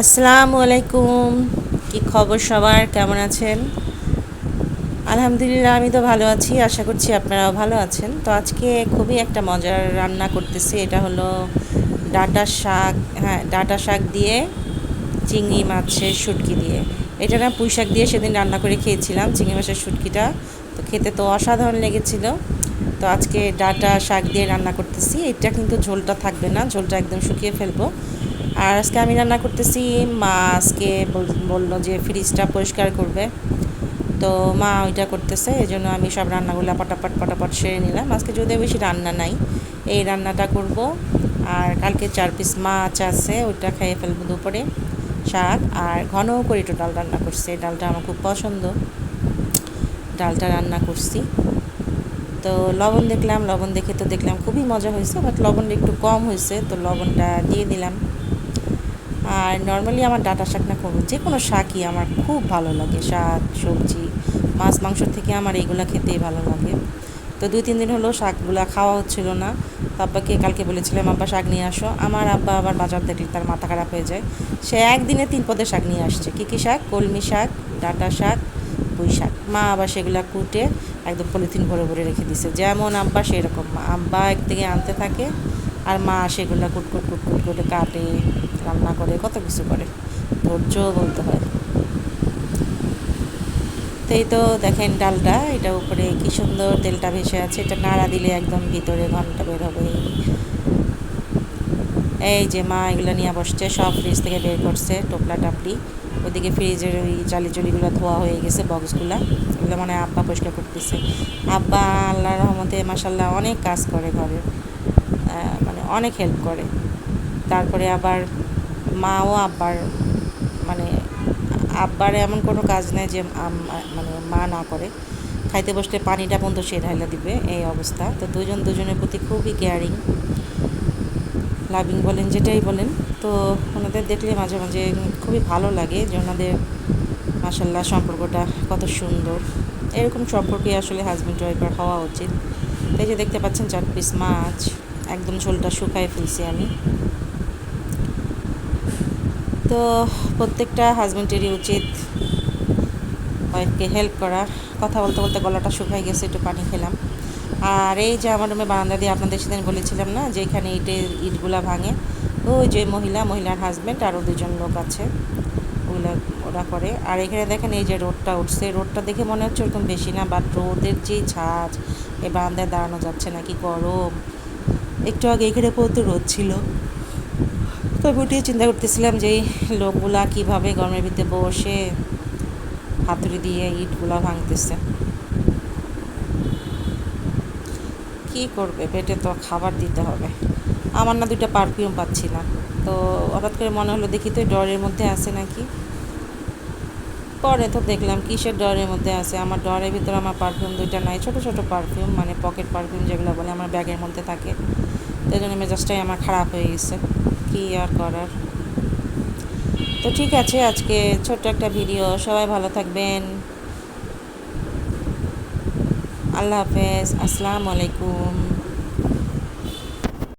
আসসালামু আলাইকুম কি খবর সবার? কেমন আছেন? আলহামদুলিল্লাহ, আমি তো ভালো আছি। আশা করছি আপনারাও ভালো আছেন। তো আজকে খুবই একটা মজার রান্না করতেছি। এটা হলো ডাটা শাক হ্যাঁ ডাটা শাক দিয়ে চিংড়ি মাছের শুটকি দিয়ে। এটা না পুঁই শাক দিয়ে সেদিন রান্না করে খেয়েছিলাম, চিংড়ি মাছের শুটকিটা। তো খেতে তো অসাধারণ লেগেছিল। তো আজকে ডাটা শাক দিয়ে রান্না করতেছি। এটা কিন্তু ঝোলটা থাকবে না। ঝোলটা একদম শুকিয়ে ফেলব। আর আজকে আমি রান্না করতেছি, মা আজকে বলল যে ফ্রিজটা পরিষ্কার করবে। তো মা ওইটা করতেছে, এই জন্য আমি সব রান্নাগুলো পটাপট পটাপট সেরে নিলাম। আজকে যদিও বেশি রান্না নাই, এই রান্নাটা করব। আর কালকে চার পিস মাছ আছে, ওইটা খেয়ে ফেলব দুপুরে, শাক। আর ঘন করে একটু ডাল রান্না করছি ডালটা আমার খুব পছন্দ। ডালটা রান্না করছি। তো লবণ দেখলাম, লবণ দেখে তো দেখলাম খুবই মজা হয়েছে, বাট লবণটা একটু কম হয়েছে, তো লবণটা দিয়ে দিলাম। আর নর্মালি আমার ডাটা শাক না করব যে কোনো শাকই আমার খুব ভালো লাগে, শাক, সবজি, মাছ, মাংস থেকে আমার এইগুলো খেতেই ভালো লাগে। তো দুই, তিন দিন হলো শাকগুলো খাওয়া হচ্ছিল না। আব্বাকে কালকে বলেছিলাম, আব্বা, শাক নিয়ে আসো। আমার আব্বা আবার বাজার দেখলে তার মাথা খারাপ হয়ে যায়। সে একদিনে তিন পদের শাক নিয়ে আসছে। কী কী শাক? কলমি শাক, ডাটা শাক, পুঁই শাক। মা আবার সেগুলো কুটে একদম পলিথিন ভরে ভরে রেখে দিছে। যেমন আব্বা, সেরকম। আব্বা একদিকে আনতে থাকে আর মা সেগুলো কুটকুট কুটকুট করে কাটে। রান্না করে, কত কিছু করে। ধৈর্য বলতে হয়। তো এই তো দেখেন ডালটা, এটা উপরে কি সুন্দর তেলটা ভেসে আছে, এটা নাড়া দিলে একদম ভিতরে ঘণ্টা বের হবে। এই যে মা এগুলো নিয়ে বসছে, সব ফ্রিজ থেকে বের করছে, টোপলা টাপলি ওদিকে ফ্রিজের ওই চালি চুলিগুলো ধোয়া হয়ে গেছে বক্সগুলো এগুলো মানে আব্বা পরিষ্কার করতেছে। আব্বা আল্লাহ রহমতে মাসাল্লাহ অনেক কাজ করে ঘরের মানে অনেক হেল্প করে। তারপরে আবার মাও আব্বার মানে আব্বার এমন কোনো কাজ নেই যে মানে মা না করে। খাইতে বসলে পানিটা বন্ধ সে ঢাইলা দিবে, এই অবস্থা। তো দুজন দুজনের প্রতি খুবই কেয়ারিং লাভিং বলেন, যেটাই বলেন। তো ওনাদের দেখলে মাঝে মাঝে খুবই ভালো লাগে যে ওনাদের মাসাল্লাহ সম্পর্কটা কত সুন্দর। এরকম সম্পর্কে আসলে হাজব্যান্ড ওয়াইফার হওয়া উচিত। তাই যে দেখতে পাচ্ছেন, চার পিস মাছ, একদম ঝোলটা শুকায় ফেলছি আমি। তো প্রত্যেকটা হাজব্যান্ডেরই উচিত ওয়াইফকে হেল্প করা কথা বলতে বলতে গলাটা শুকাই গেছে, একটু পানি খেলাম। আর এই যে আমার রুমে বারান্দা দিয়ে আপনাদের সেদিন বলেছিলাম না, যে এখানে ইটের ইটগুলা ভাঙে, ওই যে মহিলা, মহিলার হাজব্যান্ড আরও দুজন লোক আছে, ওগুলো ওরা করে। আর এখানে দেখেন এই যে রোডটা উঠছে, রোডটা দেখে মনে হচ্ছে ওরকম বেশি না বাট রোদের যে ঝাঁজ এ বারান্দায় দাঁড়ানো যাচ্ছে না, কি গরম। একটু আগে এখানে পড়তে রোদ ছিল। তবে উঠিয়ে চিন্তা করতেছিলাম যে এই লোকগুলা কীভাবে গরমের ভিতরে বসে হাতুড়ি দিয়ে ইটগুলা ভাঙতেছে। কি করবে? পেটে তো খাবার দিতে হবে। আমার না দুইটা পারফিউম পাচ্ছি না। তো হঠাৎ করে মনে হলো দেখি তো ডরের মধ্যে আছে নাকি? পরে তো দেখলাম কিসের ডরের মধ্যে আছে? আমার ডরের ভিতরে আমার পারফিউম দুইটা নাই, ছোট ছোট পারফিউম মানে পকেট পারফিউম যেগুলো বলে আমার ব্যাগের মধ্যে থাকে। তাই জন্য মেজাজটাই আমার খারাপ হয়ে গেছে। কী আর করার? তো ঠিক আছে, আজকে ছোট্ট একটা ভিডিও। সবাই ভালো থাকবেন। আল্লাহ হাফেজ। আসসালামু আলাইকুম।